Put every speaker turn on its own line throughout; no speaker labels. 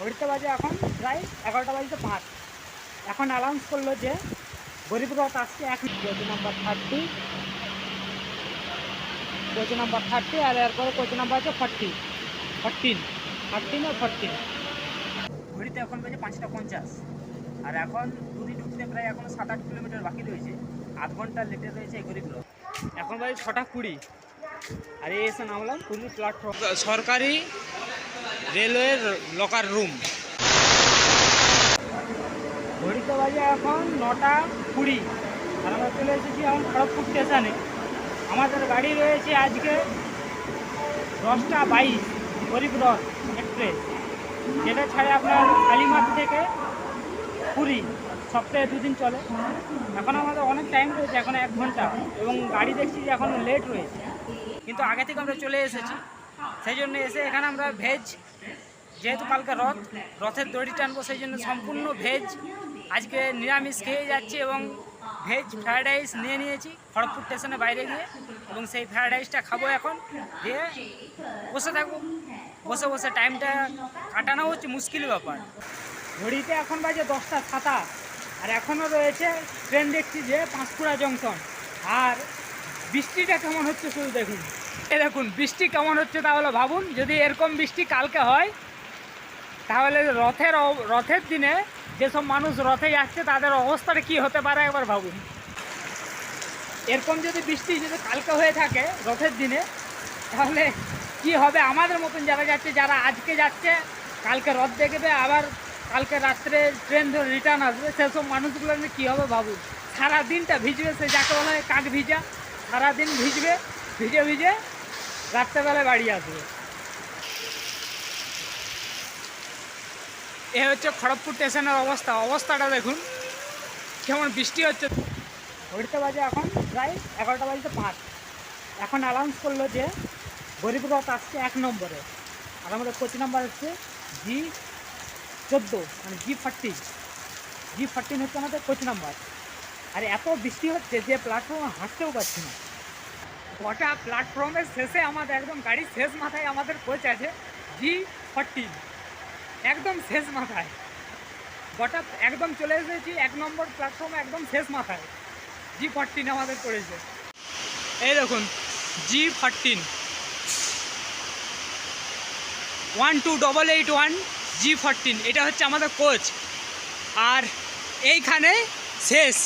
ঘড়িতে বাজে এখন প্রায় এগারোটা বাজতে পাঁচ। এখন অ্যানাউন্স করল যে গরিব রথ আসছে এক coach number thirty coach number thirty আর এরপরে কোচ নাম্বার আছে ফর্টি ফর্টিন থার্টিন আর ফরটিন ঘড়িতে এখন বাজে পাঁচটা পঞ্চাশ। আর এখন দুটি ঢুকতে প্রায় এখন সাত আট কিলোমিটার বাকি রয়েছে। আধ ঘণ্টা লেটে রয়েছে এই গরিব রথ। এখন বাজে ছটা কুড়ি। আর এসে নামলাম পুরী প্ল্যাটফর্ম সরকারি রেলওয়ের লকার রুম। ঘড়িতে বাজে এখন নটা কুড়ি। আর আমরা চলে এসেছি এখন খড়গপুর স্টেশনে। আমাদের গাড়ি রয়েছে আজকে দশটা বাইশ, গরিব রথ এক্সপ্রেস। যেটা ছাড়ে আপনার কালীমাঠ থেকে পুরী। সপ্তাহে দুদিন চলে। এখন আমাদের অনেক টাইম রয়েছে, এখন এক ঘণ্টা। এবং গাড়ি দেখছি যে এখন লেট রয়েছে। কিন্তু আগে থেকে আমরা চলে এসেছি। সেই জন্য এসে এখানে আমরা ভেজ, যেহেতু কালকে রথ, রথের দড়ি টানবো, সেই জন্য সম্পূর্ণ ভেজ। আজকে নিরামিষ খেয়ে যাচ্ছি এবং ভেজ ফ্রায়েড রাইস নিয়ে নিয়েছি, খড়গপুর স্টেশনে বাইরে গিয়ে এবং সেই ফ্রায়েড রাইসটা খাব এখন। দিয়ে বসে থাকব। বসে বসে টাইমটা কাটানো হচ্ছে, মুশকিল ব্যাপার। ঘড়িতে এখন বাজে দশটা সাতাশ আর এখনও রয়েছে ট্রেন দেখছি যে পাঁশকুড়া জংশন আর বৃষ্টিটা কেমন হচ্ছে শুধু দেখুন। এ দেখুন, বৃষ্টি কেমন হচ্ছে তাহলে ভাবুন। যদি এরকম বৃষ্টি কালকে হয়, তাহলে রথের রথের দিনে যেসব মানুষ রথে যাচ্ছে, তাদের অবস্থাটা কি হতে পারে একবার ভাবুন। এরকম যদি বৃষ্টি যদি কালকে হয়ে থাকে, রথের দিনে, তাহলে কি হবে? আমাদের মতন যারা যাচ্ছে, যারা আজকে যাচ্ছে, কালকে রথ দেখবে, আবার কালকে রাত্রে ট্রেন ধরে রিটার্ন আসবে, সেসব মানুষগুলো কী হবে ভাবুন? সারাদিনটা ভিজবে, সে যাকে বলা হয় কাক ভিজা, সারাদিন ভিজবে, ভিজে ভিজে রাত্রেবেলায় বাড়ি আসবে। এ হচ্ছে খড়গপুর স্টেশনের অবস্থা। অবস্থাটা দেখুন, কেমন বৃষ্টি হচ্ছে। ঘড়িতে বাজে এখন প্রায় এগারোটা বাজতে পাঁচ। এখন অ্যানাউন্স করল যে গরিব রথ আসছে এক নম্বরে। আর আমাদের কোচ নাম্বার হচ্ছে জি চোদ্দ মানে জি ফার্টিন জি ফার্টিন হচ্ছে আমাদের কোচ নাম্বার। আর এত বৃষ্টি হচ্ছে যে প্ল্যাটফর্মে হাঁটতেও পারছি না। গোটা প্ল্যাটফর্মের শেষে আমাদের একদম গাড়ির শেষ মাথায় আমাদের কোচ আছে জি ফর্টিন একদম শেষ মাথায়। গোটা একদম চলে এসেছি, এক নম্বর প্ল্যাটফর্মে একদম শেষ মাথায়। জি ফর্টিন আমাদের পড়েছে এই দেখুন G fourteen one two double eight one G fourteen এটা হচ্ছে আমাদের কোচ আর এইখানে শেষ।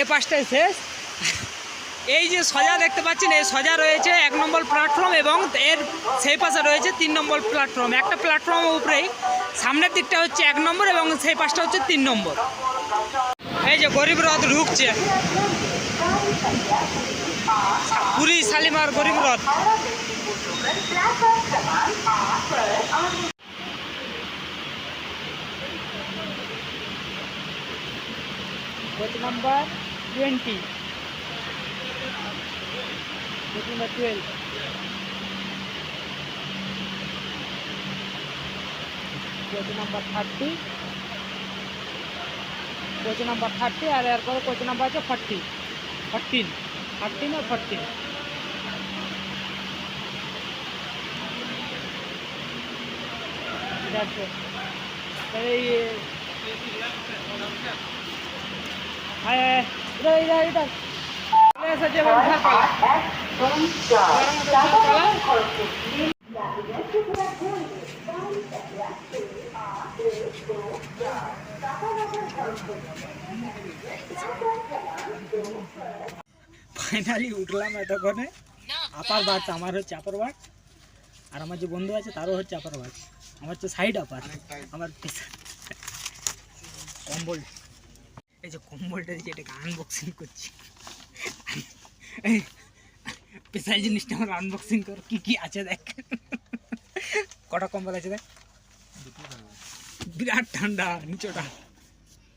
এ পাশটায় শেষ। এই যে সজা দেখতে পাচ্ছেন, এই সজা রয়েছে এক নম্বর প্ল্যাটফর্ম এবং এর সেই পাশে রয়েছে তিন নম্বর প্ল্যাটফর্ম একটা প্ল্যাটফর্মের উপরেই, সামনের দিকটা হচ্ছে এক নম্বর এবং সেই পাশটা হচ্ছে তিন নম্বর। এই যে গরিব রথ ঢুকছে। Puri Shalimar Garib Rath. Number twenty coach number twelve coach number thirty coach number thirty আর এরপরে কোচ নাম্বার আছে ফর্টি ফরটিন থার্টিন আর ফরটিন আছে এই হ্যাঁ এটা এটা এটা। এসেছে ফাইনালি উঠলাম এতক্ষণে। আপার বাস আমার হচ্ছে আপার বাস আর আমার যে বন্ধু আছে, তারও হচ্ছে আপার বাস আমার হচ্ছে সাইড আপার আমার কম্বল। এই যে কম্বলটা দিচ্ছে এটাকে আনবক্সিং করছি। এই স্পেশাল জিনিসটা আমার আনবক্সিং কর কি কি আছে দেখ। কটা কম্বল আছে দেখ? বিরাট ঠান্ডা নিচোটা।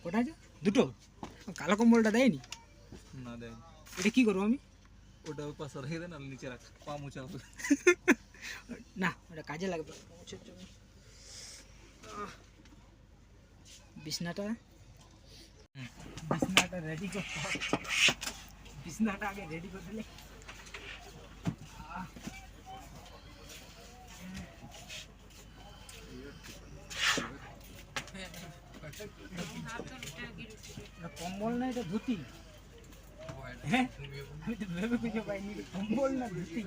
কটা আছে? দুটো? কালো কম্বলটা দেয়নি?
না দেয়
এটা কি করব আমি?
ওটা পাশে রেখে দেন আর নিচে রাখ পা হবে।
না ওটা কাজে লাগবে বিছনাটা? বিছনাটা রেডি করতে বিছনাটা আগে রেডি করে দিলে। কম্বল না এটা ধুতি। হ্যাঁ? আমি তো ভেবে খুঁজে পাইনি কম্বল না ধুতি।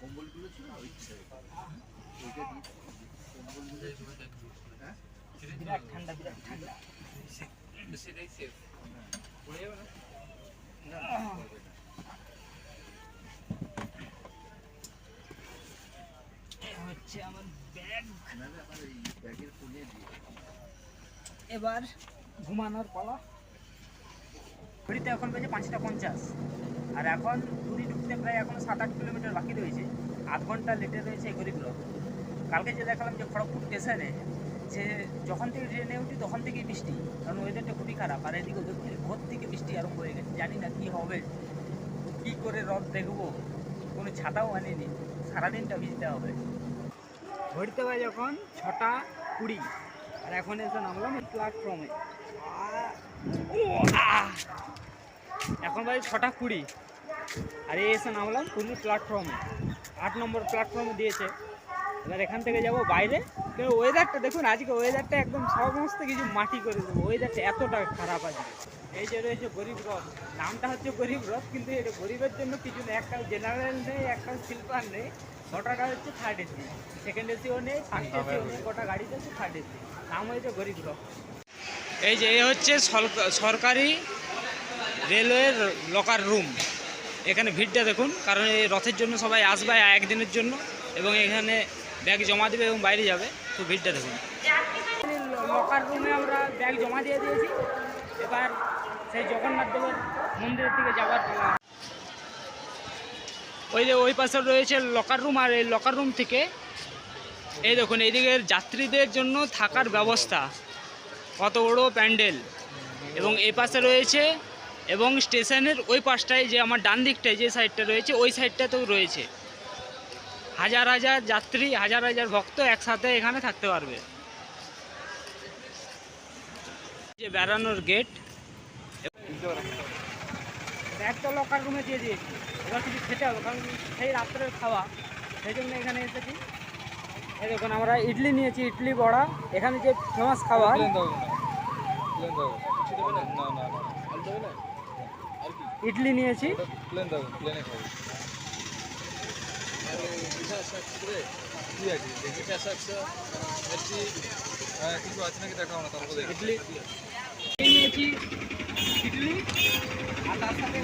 কম্বলগুলো ছিল বিরাট ঠান্ডা বিরাট ঠান্ডা। সেটাই সেফ। না। হচ্ছে আমার ব্যাগ এবার ঘুমানোর পালা। ঘড়িতে এখন বেজে পাঁচটা পঞ্চাশ। আর এখন পুরী ঢুকতে প্রায় এখন সাত আট কিলোমিটার বাকি রয়েছে। আধ ঘণ্টা লেটে রয়েছে এই গরিব লোক কালকে যে দেখালাম যে খড়গপুর স্টেশনে যে যখন থেকে ট্রেনে উঠি তখন থেকেই বৃষ্টি। কারণ ওয়েদারটা খুবই খারাপ। আর এদিকে দক্ষিণ ভোর থেকে বৃষ্টি আরম্ভ হয়ে গেছে। জানি না কী হবে। কী করে রথ দেখব? কোনো ছাতাও আনিনি। সারাদিনটা ভিজতে হবে। ঘড়িতে বাজে যখন ছটা কুড়ি। আর এখন এসে নামলাম প্ল্যাটফর্মে এখন বাজে ছটা কুড়ি। আর এই এসে নামলাম পুরীর প্ল্যাটফর্মে আট নম্বর প্ল্যাটফর্মে দিয়েছে। এবার এখান থেকে যাব বাইরে। কিন্তু ওয়েদারটা দেখুন, আজকে ওয়েদারটা একদম সমস্ত কিছু মাটি করে দেবো। ওয়েদারটা এতটা খারাপ আজকে। এই যে রয়েছে গরিব রথ নামটা হচ্ছে গরিব রথ কিন্তু এটা গরিবের জন্য কিছু নেই একটা জেনারেল নেই একটা স্লিপার নেই ছটাটা হচ্ছে থার্ড এসি সেকেন্ড এসিও নেই ফার্স্ট এসিও নেই গোটা গাড়িতে হচ্ছে থার্ড এসি নাম হয়েছে গরিব রথ। এই যে এ হচ্ছে সরকারি রেলওয়ের লকার রুম এখানে ভিড়টা দেখুন কারণ এই রথের জন্য সবাই আসবে একদিনের জন্য এবং এখানে ব্যাগ জমা দেবে এবং বাইরে যাবে তো ভিড়টা দেখুন। লকার রুমে আমরা ব্যাগ জমা দিয়ে দিয়েছি এবার সেই জগন্নাথ দেবের মন্দিরের দিকে যাওয়ার ওই যে ওই পাশে রয়েছে লকার রুম আর এই লকার রুম থেকে এই দেখুন এইদিকের যাত্রীদের জন্য থাকার ব্যবস্থা। কত বড় প্যান্ডেল। এবং এ পাশে রয়েছে এবং স্টেশনের ওই পাশটায় যে আমার ডান দিকটায় যে সাইডটা রয়েছে, ওই সাইডটাতেও রয়েছে। হাজার হাজার যাত্রী, হাজার হাজার ভক্ত একসাথে এখানে থাকতে পারবে। যে বেড়ানোর গেট ব্যাগ তো লকার রুমে দিয়ে দিয়েছি। এবার কিছু খেতে হবে কারণ সেই রাত্রের খাওয়া। সেই জন্য এখানে এসেছি। এই দেখুন আমরা ইডলি নিয়েছি ইডলি বড়া। এখানে যে ফেমাস খাবার। ইডলি নিয়েছি।
প্লেন দাও প্লেনে খাব কি আছে দেখি কিছু আছে নাকি দেখাও না তারপরে
ইডলি। আর তার সাথে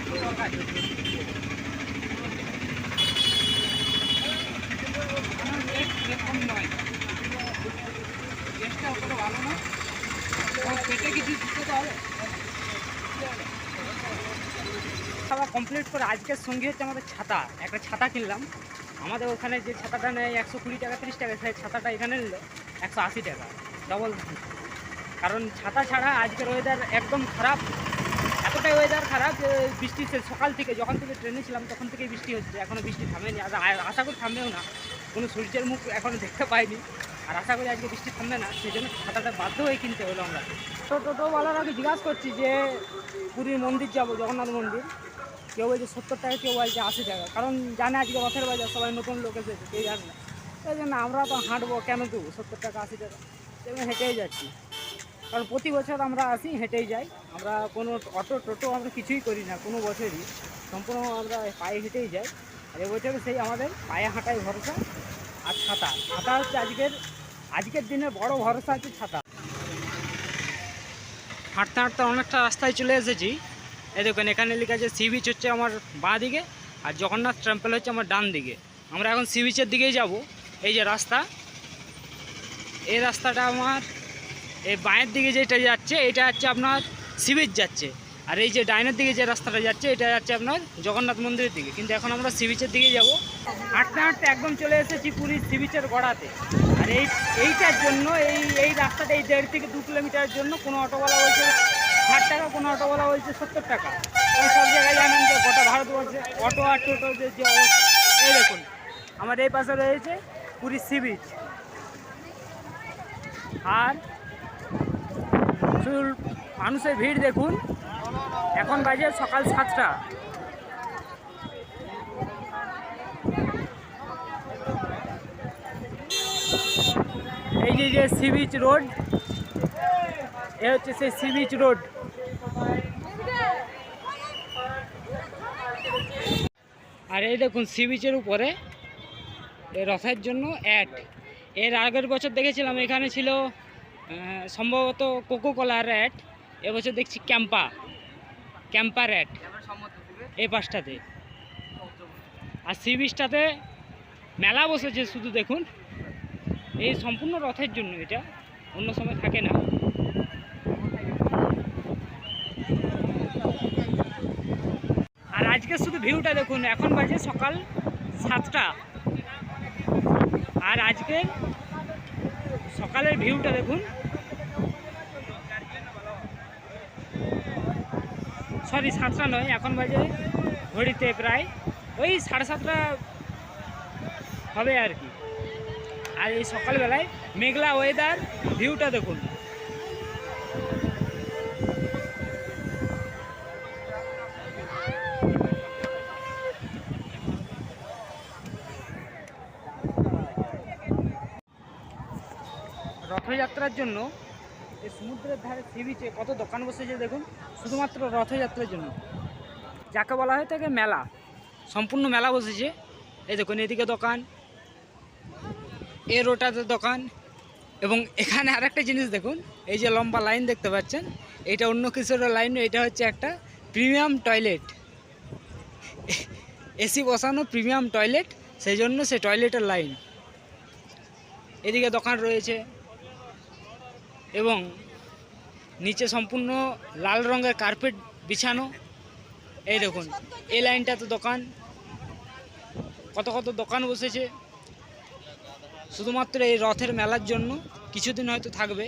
সেরকম নয় কিছু দিতে কমপ্লিট করে আজকের সঙ্গী হচ্ছে আমাদের ছাতা। একটা ছাতা কিনলাম। আমাদের ওখানে যে ছাতাটা নেয় একশো কুড়ি টাকা, তিরিশ টাকা, সেই ছাতাটা এখানে নিল একশো আশি টাকা। ডবল কারণ ছাতা ছাড়া আজকের ওয়েদার একদম খারাপ। এতটাই ওয়েদার খারাপ যে বৃষ্টি সকাল থেকে যখন থেকে ট্রেনে ছিলাম তখন থেকেই বৃষ্টি হচ্ছে। এখনও বৃষ্টি থামেনি। আর আশা করি থামবেও না। কোনো সূর্যের মুখ এখনও দেখতে পাইনি। আর আশা করি আজকে বৃষ্টি থামবে না। সেই জন্য ছাতাটা বাধ্য হয়ে কিনতে হলো আমরা। তো টোটোওয়ালারাকে জিজ্ঞাসা করছি যে, পুরীর মন্দির যাব, জগন্নাথ মন্দির। কেউ বলছে সত্তর টাকা, কেউ বলছে আশি টাকা। কারণ জানে আজকে রথের বাজার, সবাই নতুন লোক এসেছে, কেউ জানে না। সেই জন্য আমরা তো হাঁটবো, কেন দেবো? সত্তর টাকা, আশি টাকা। জন্য হেঁটেই যাচ্ছি। কারণ প্রতি বছর আমরা আসি, হেঁটেই যাই। আমরা কোনো অটো, টোটো আমরা কিছুই করি না, কোনো বছরই। সম্পূর্ণ আমরা পায়ে হেঁটেই যাই। আর এবছর সেই আমাদের পায়ে হাঁটাই ভরসা আর ছাতা। ছাতা হচ্ছে আজকের আজকের দিনে বড় ভরসা হচ্ছে ছাতা। হাঁটতে হাঁটতে অনেকটা রাস্তায় চলে এসেছি। এই দেখুন, এখানে লেখা আছে সি বিচ হচ্ছে আমার বাঁ দিকে আর জগন্নাথ টেম্পল হচ্ছে আমার ডান দিকে। আমরা এখন সি বিচের দিকেই যাব। এই যে রাস্তা, এই রাস্তাটা আমার এই বাঁয়ের দিকে যেটা যাচ্ছে, এটা হচ্ছে আপনার সি বিচ যাচ্ছে। আর এই যে ডাইনের দিকে যে রাস্তাটা যাচ্ছে, এটা যাচ্ছে আপনার জগন্নাথ মন্দিরের দিকে। কিন্তু এখন আমরা সি বিচের দিকে যাব। হাঁটতে হাঁটতে একদম চলে এসেছি পুরীর সি বিচের গড়াতে। আর এই, এইটার জন্য, এই এই রাস্তাটা এই দেড় থেকে দু কিলোমিটারের জন্য কোনো অটোওয়ালা বলছে ষাট টাকা, কোনো অটোওয়ালা বলছে সত্তর টাকা। এবং সব জায়গায় জানেন যে গোটা ভারতবর্ষে অটো আর টোটো যে অবস্থা, এই দেখুন। আমার এই পাশে রয়েছে পুরীর সি বিচ আর প্রচুর মানুষের ভিড় দেখুন। এখন বাজে সকাল সাতটা। এই যে সি বিচ রোড, এ হচ্ছে সেই সি বিচ রোড। আর এই দেখুন সি বিচের উপরে রথের জন্য অ্যাড এর আগের বছর দেখেছিলাম, এখানে ছিল সম্ভবত কোকো কোলার অ্যাড এবছর দেখছি ক্যাম্পা ক্যাম্পা অ্যাড এই পাশটাতে আর সি বিচটাতে মেলা বসেছে, শুধু দেখুন। এই সম্পূর্ণ রথের জন্য এটা, অন্য সময় থাকে না। আর আজকে শুধু ভিউটা দেখুন, এখন বাজে সকাল সাতটা। আর আজকে সকালের ভিউটা দেখুন সরি, সাতটা নয়, এখন বাজে ঘড়িতে প্রায় ওই সাড়ে সাতটা হবে আর কি। আর এই সকালবেলায় মেঘলা ওয়েদার ভিউটা দেখুন। রথযাত্রার জন্য এই সমুদ্রের ধারে সি বিচে কত দোকান বসেছে দেখুন। শুধুমাত্র রথযাত্রার জন্য। যাকে বলা হয় থাকে মেলা। সম্পূর্ণ মেলা বসেছে। এই দেখুন, এদিকে দোকান এর ওটাতে দোকান এবং এখানে আরেকটা জিনিস দেখুন, এই যে লম্বা লাইন দেখতে পাচ্ছেন, এটা অন্য কিছুর লাইন, এটা হচ্ছে একটা প্রিমিয়াম টয়লেট। এসি বসানো প্রিমিয়াম টয়লেট, সেই জন্য সে টয়লেটের লাইন। এদিকে দোকান রয়েছে এবং নিচে সম্পূর্ণ লাল রঙের কার্পেট বিছানো। এই দেখুন, এই লাইনটা তো দোকান। কত কত দোকান বসেছে। শুধুমাত্র এই রথের মেলার জন্য কিছুদিন হয়তো থাকবে।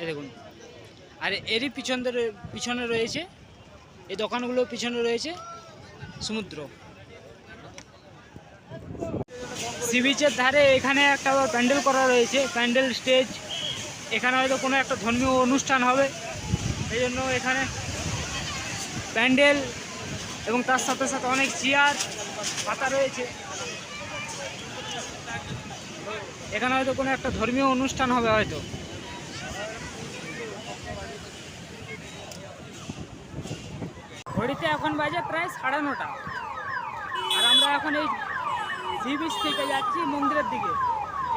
এই দেখুন, আর এরই পিছন পিছনে রয়েছে, এই দোকানগুলো পিছনে রয়েছে সমুদ্র। সি বিচের ধারে এখানে একটা প্যান্ডেল করা রয়েছে, প্যান্ডেল স্টেজ। এখানে হয়তো কোনো একটা ধর্মীয় অনুষ্ঠান হবে। সেই জন্য এখানে প্যান্ডেল এবং তার সাথে সাথে অনেক চেয়ার পাতা রয়েছে। এখানে হয়তো কোনো একটা ধর্মীয় অনুষ্ঠান হবে হয়তো। ঘড়িতে এখন বাজে প্রায় সাড়ে নটা। আর আমরা এখন এই সি বিচ থেকে যাচ্ছি মন্দিরের দিকে।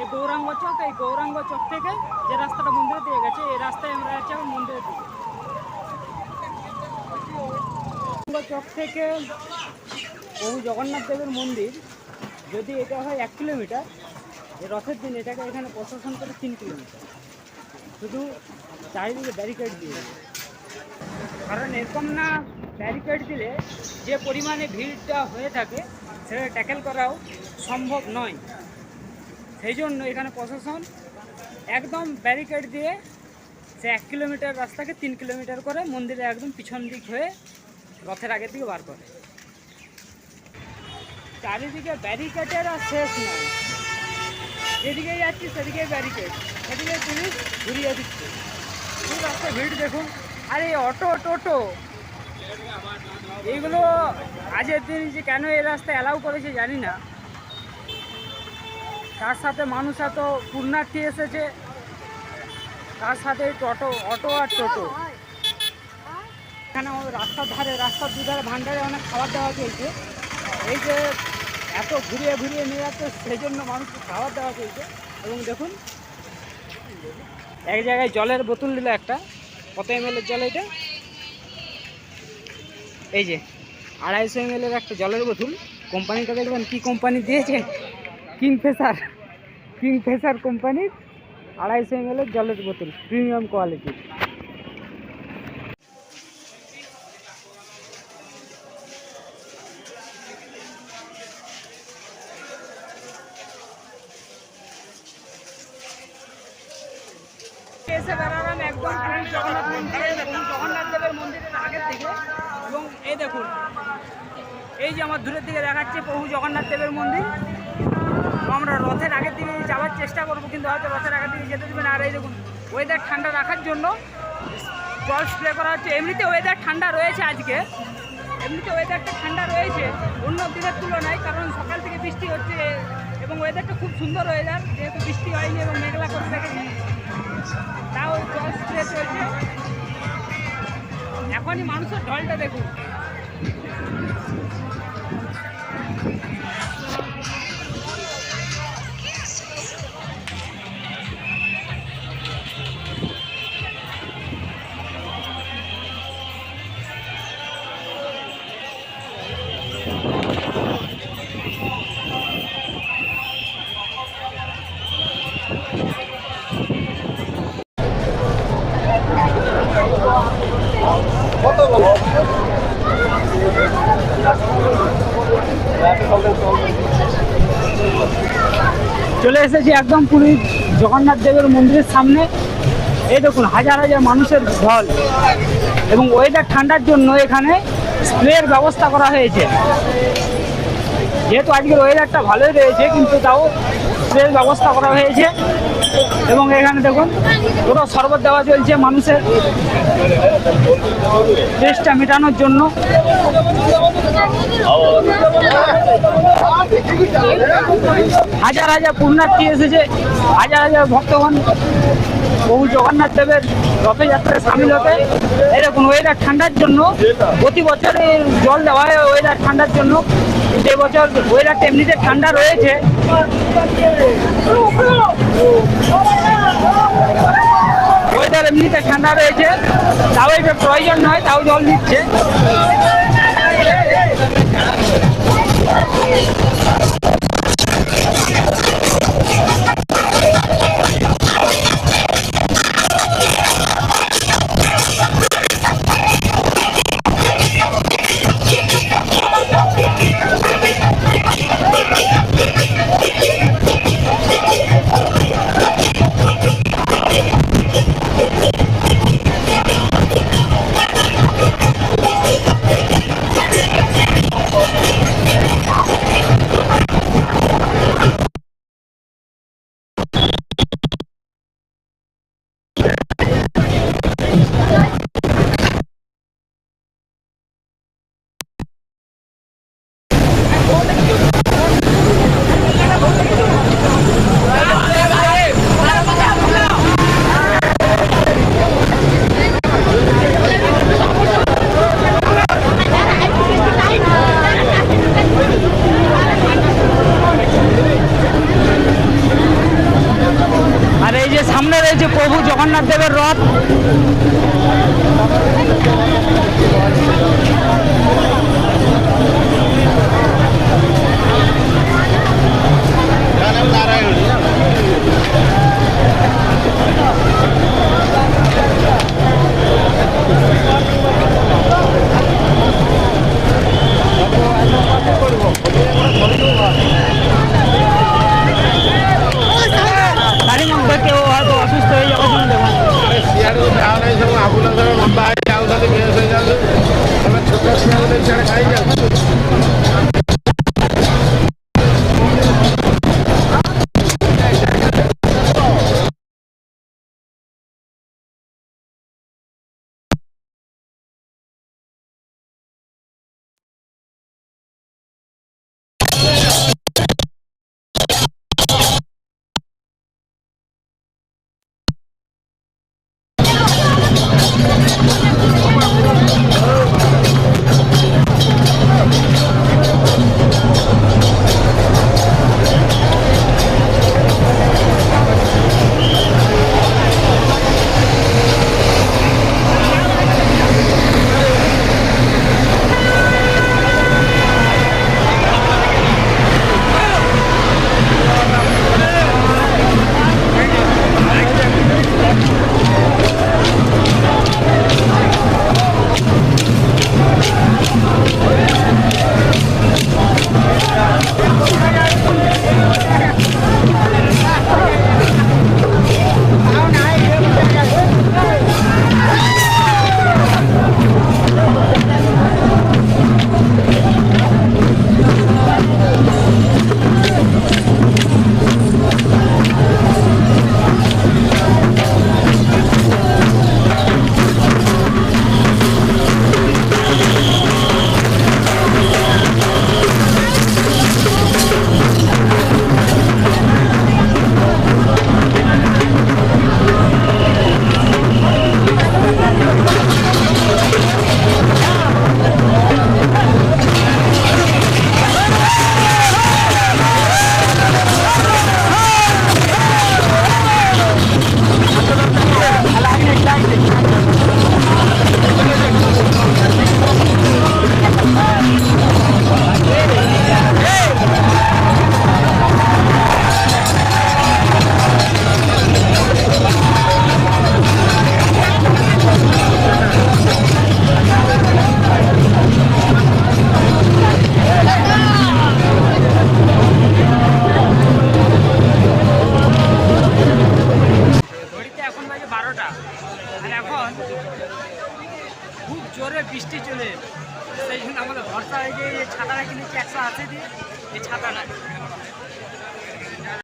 এই গৌরাঙ্গ চক, এই গৌরাঙ্গ চক থেকে যে রাস্তাটা মন্দিরের দিয়ে গেছে, এই রাস্তায় আমরা যাচ্ছি এখন দিকে গৌরাঙ্গ চক থেকে প্রভু জগন্নাথ দেবের মন্দির, যদি এটা হয় এক কিলোমিটার, এই রথের দিন এটাকে এখানে প্রশাসন করে তিন কিলোমিটার। শুধু চারিদিকে ব্যারিকেড দিয়ে কারণ এরকম না ব্যারিকেড দিলে যে পরিমাণে ভিড়টা হয়ে থাকে, সেটা ট্যাকেল করাও সম্ভব নয়। সেই জন্য এখানে প্রশাসন একদম ব্যারিকেড দিয়ে সে এক কিলোমিটার রাস্তাকে তিন কিলোমিটার করে মন্দিরে একদম পিছন দিক হয়ে রথের আগের দিকে বার করে। চারিদিকে ব্যারিকেডের আর শেষ নয় যেদিকে যাচ্ছি সেদিকে ব্যারিকেড সেদিকে পুলিশ ঘুরিয়ে দিচ্ছে। পুরো রাস্তায় ভিড় দেখুন। আর এই অটো, টোটো, এইগুলো আজের দিন যে কেন এই রাস্তায় অ্যালাউ করেছে জানি না। তার সাথে মানুষ এত পূর্ণার্থী এসেছে। তার সাথে টোটো, অটো আর টোটো। এখানে রাস্তার ধারে, রাস্তার দুধারে ভান্ডারে অনেক খাবার দেওয়া চলছে। এই যে এত ঘুরিয়ে ঘুরিয়ে নিয়ে যাচ্ছে, সেই জন্য মানুষকে খাবার দেওয়া চলছে। এবং দেখুন, এক জায়গায় জলের বোতল দিল একটা, কত এম এর জল এটা? এই যে, আড়াইশো এম এর একটা জলের বোতল। কোম্পানিটা দেখবেন কি কোম্পানি দিয়েছে? কিংফেসার কিংফেসার কোম্পানির আড়াইশো এম এর জলের বোতল, প্রিমিয়াম কোয়ালিটির এসে জগন্নাথ মন্দিরে এবং জগন্নাথ দেবের আগের এবং এই দেখুন, এই যে আমার দূরের দিকে দেখাচ্ছে প্রভু জগন্নাথ দেবের মন্দির। আমরা রথের আগের দিনে যাওয়ার চেষ্টা করব, কিন্তু হয়তো রথের আগের দিকে যেতে দেবেন আর এই দেখুন ওয়েদার ঠান্ডা রাখার জন্য জল স্প্রে করা হচ্ছে। এমনিতে ওয়েদার ঠান্ডা রয়েছে আজকে। এমনিতে ওয়েদারটা ঠান্ডা রয়েছে, অন্য দিনের তুলনায়, কারণ সকাল থেকে বৃষ্টি হচ্ছে এবং ওয়েদারটা খুব সুন্দর ওয়েদার যেহেতু বৃষ্টি হয়নি এবং মেঘলা করে রেখেছে তাও জল স্প্রে চলছে। এখনই মানুষের ঢলটা দেখুন। এসেছি একদম পুরী জগন্নাথ দেবের মন্দিরের সামনে। এই দেখুন, হাজার হাজার মানুষের ঢল। এবং ওয়েদার ঠান্ডার জন্য এখানে স্প্রের ব্যবস্থা করা হয়েছে। যেহেতু আজকের ওয়েদারটা ভালোই রয়েছে, কিন্তু তাও স্প্রের ব্যবস্থা করা হয়েছে। এবং এখানে দেখুন, পুরো শরবত দেওয়া চলছে মানুষের। টেস্টটা মেটানোর জন্য। হাজার হাজার পুণ্যার্থী এসেছে, হাজার হাজার ভক্তগণ বহু জগন্নাথ দেবের রথযাত্রায় সামিল হতে। এরকম ওয়েদার ঠান্ডার জন্য, প্রতি বছরে জল দেওয়া হয় ওয়েদার ঠান্ডার জন্য। কিন্তু এবছর ওয়েদারটা এমনিতে ঠান্ডা রয়েছে। ওয়েদার এমনিতে ঠান্ডা রয়েছে। তাও এটা প্রয়োজন নয়, তাও জল দিচ্ছে। জগন্নাথ দেবের রথ। ଗାଡ଼ିକୁ ଝାଳ ନାହିଁ ସବୁ ଆମ୍ବୁଲାନ୍ସରେ ଲମ୍ବା ହେଇକି ଯାଉଛନ୍ତି ବେସ୍ ହେଇଯାଉଛନ୍ତି